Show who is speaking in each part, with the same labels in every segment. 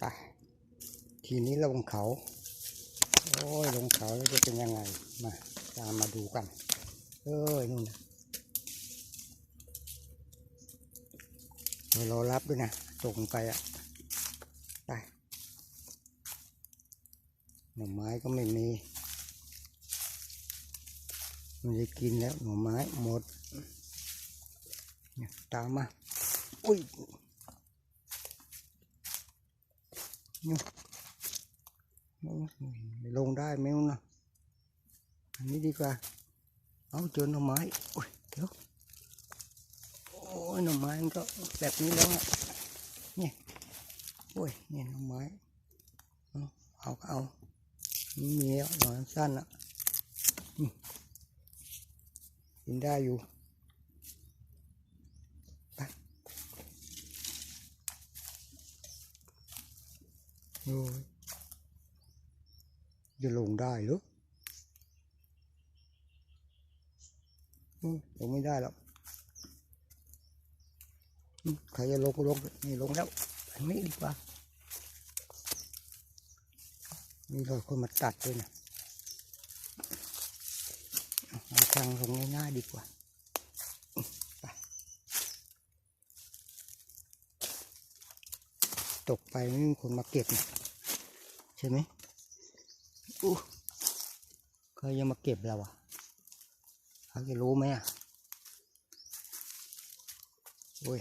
Speaker 1: ไปทีนี้ลงเขา โอ้ยลงเขาแล้วจะเป็นยังไง มาตามมาดูกัน เอ้ยนู่นเดี๋ยวรอรับด้วยนะตกลงไปอะไปหน่อไม้ก็ไม่มี มันจะกินแล้วหน่อไม้หมดตามมา อุ้ยเนี่ย ลงได้ไหมวะนะอันนี้ดีกว่า เอาเจอหน่อไม้โอ้ยเดี๋ยวโอ้ยหน่อไม้มันก็แบบนี้แล้วอะเนี่ยโอ้ยเนี่ยหน่อไม้เอาเอาก็เอานี่มีแล้วหน่อยสั้นอะนี่กินได้อยู่ไปโอ้ย จะลงได้หรือลงไม่ได้หรอกใครจะลงก็ลงนี่ลงแล้วอันนี้ดีกว่ามีรถคนมาตัดด้วยนะหาทางลงง่ายๆดีกว่าตกไปไม่มีคนมาเก็บนะ ใช่ไหมอู้เคยยังมาเก็บเราอะเขาจะรู้ไหมอะโอ้ย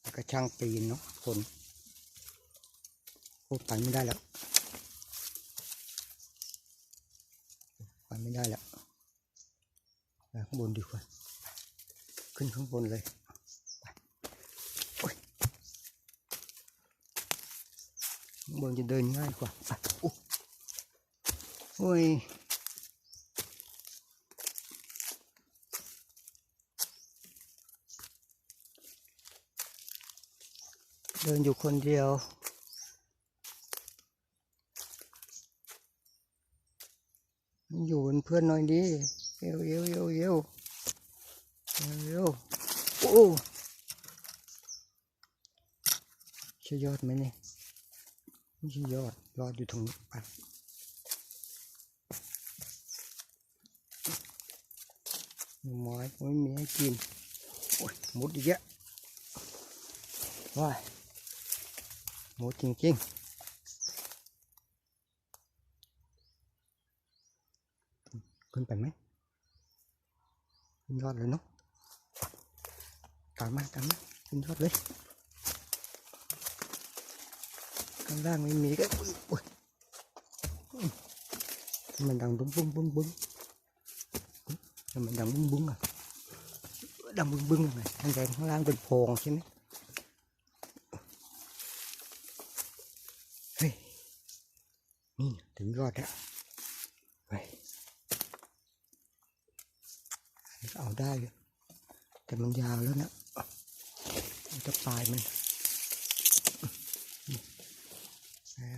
Speaker 1: แล้วก็ช่างปีนเนาะคนโอ้ไปไม่ได้แล้วไปไม่ได้แล้วไปข้างบนดีกว่า ขึ้นข้างบนเลยไปโอ้ยข้าง บนจะเดินง่ายกว่าไปโอ้โยเดินอยู่คนเดียว อยู่เป็นเพื่อนหน่อยดิเอวเอวเอวเอวเอวเอวโอ้ใช่ยอดไหมเนี่ย ไม่ใช่ยอดรอดอยู่ตรงนี้ไปหน่อไม้ไม่มีให้กินโอ้ยหมดอีกแล้วว้ายหมดจริงๆขึ้นไปไหมขึ้นยอดเลยเนาะตามมาตามมาขึ้นยอดเลย ข้างล่างไม่มีก็มันดังบึ้งบึ้งบึ้งบึ้งทำไมดังบึ้งบึ้งอะดังบึ้งบึ้งไงข้างแดงข้างล่างเป็นโพรงใช่ไหมเฮ้ยนี่ถึงยอดแล้วเฮ้ยเอาได้แต่มันยาวแล้วนะจะปลายมันอ่า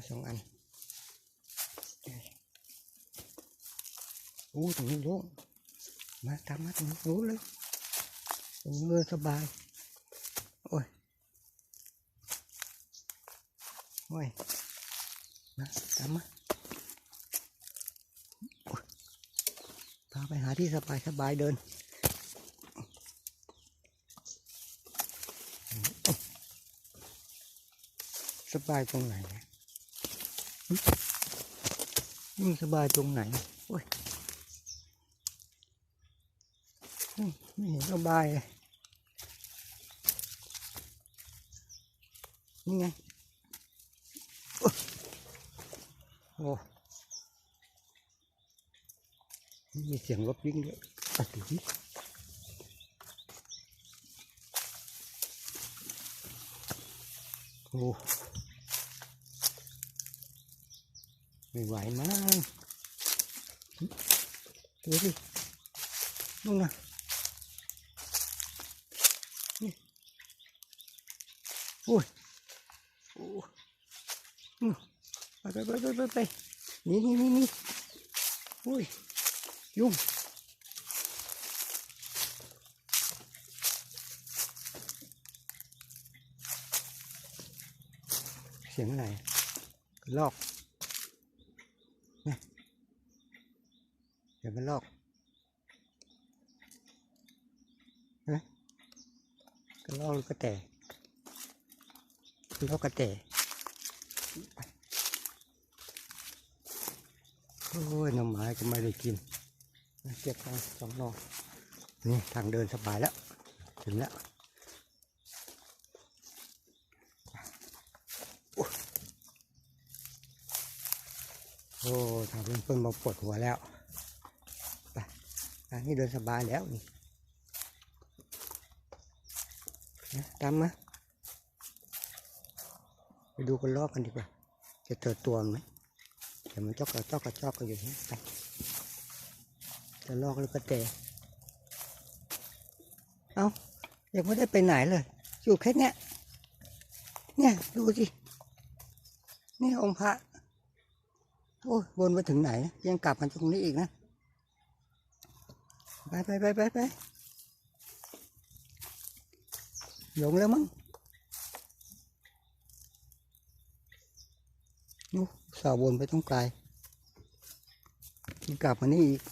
Speaker 1: สองอันอู้ตรงนี้โล่งมาตามมาตรงนี้รู้เลยตรงนี้สบาย โอ้ย โอ้ย มาตามมาโอ้ยพาไปหาที่สบายสบายเดินสบายตรงไหนเนี่ย นี่สบายตรงไหน โอ้ย ไม่เห็นสบายเลย นี่ไง โอ้โอ้มีเสียงรถวิ่งด้วยปดูดิโอ้ ไม่ไหวมั้งดูสินู่นนะนี่โอ้ยโอ้นู่นไปไเสียงกระลอกเฮ้ยกระลอกหรือกระแตกระลอกกระแตโอ้ยน้ำไม้ก็ไม่ได้กินเก็บทางสองนอกนี่ทางเดินสบายแล้ว ถึงแล้วโอ้ทางเพื่อนๆมาปวดหัวแล้วางนี้เดินสบายแล้วนี่นะตามมาไปดูกันรอบกันดีกว่า จะเจอตัวมันไหมเดี๋ยวมันจอกกระจอกกระจอกกันอยู่นี่ไปจะลอกหรือก็เตะเอายังไม่ได้ไปไหนเลย อยู่แค่เนี้ยเนี่ยดูสิ นี่องค์พระ โอ้ยวนไปถึงไหน ยังกลับมาตรงนี้อีกนะ ไปไปไปไปไปหลงแล้วมั้งนู้สาววนไปตรงไกลกลับมานี่อีก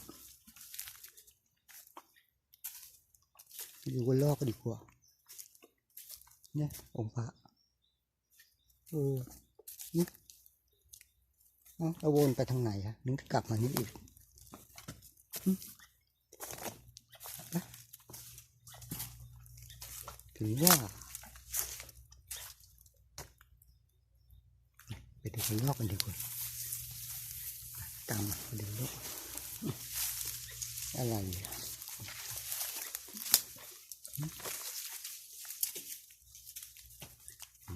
Speaker 1: อยู่บนลอกก็ดีกว่า เนี่ยองค์พระเออเอ้าเราวนไปทางไหนอะนึกกลับมานี่อีกหึไป ถึงว่าไปดูกันลอกกันดีกว่าตามมาดูลอกอะไรอะ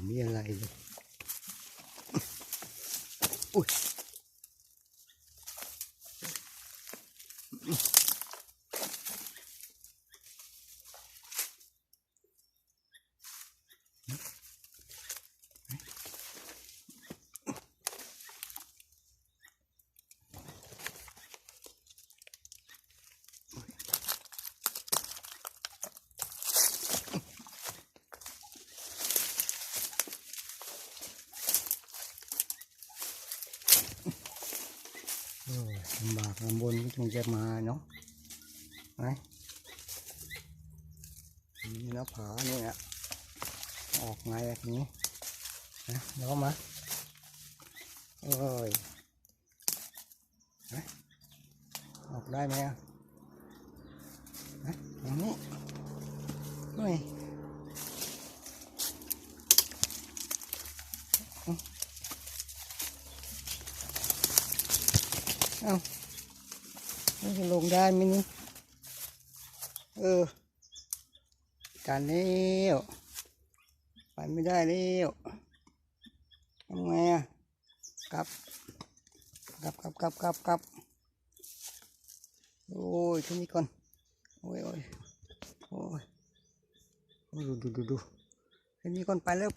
Speaker 1: มีอะไรเลยอุ้ย โอ้ย ลำบากลำบนก็คงจะมาเนาะไหมนี่นะผาเนี่ยออกไงแบบนี้นะเดี๋ยวมาโอ้ยนะออกได้ไหมอะนะอย่างนี้โอ้ย เอ้ามันจะลงได้ไหมนี่ เออ การเลี้ยวไปไม่ได้เลี้ยวทำไงอะกลับกลับกลับกลับกลับกลับโอ้ยทีนี้ก่อน โอ้ยโอ้ยโอ้ยดูดูดูดูทีนี้ก่อนไปแล้วไป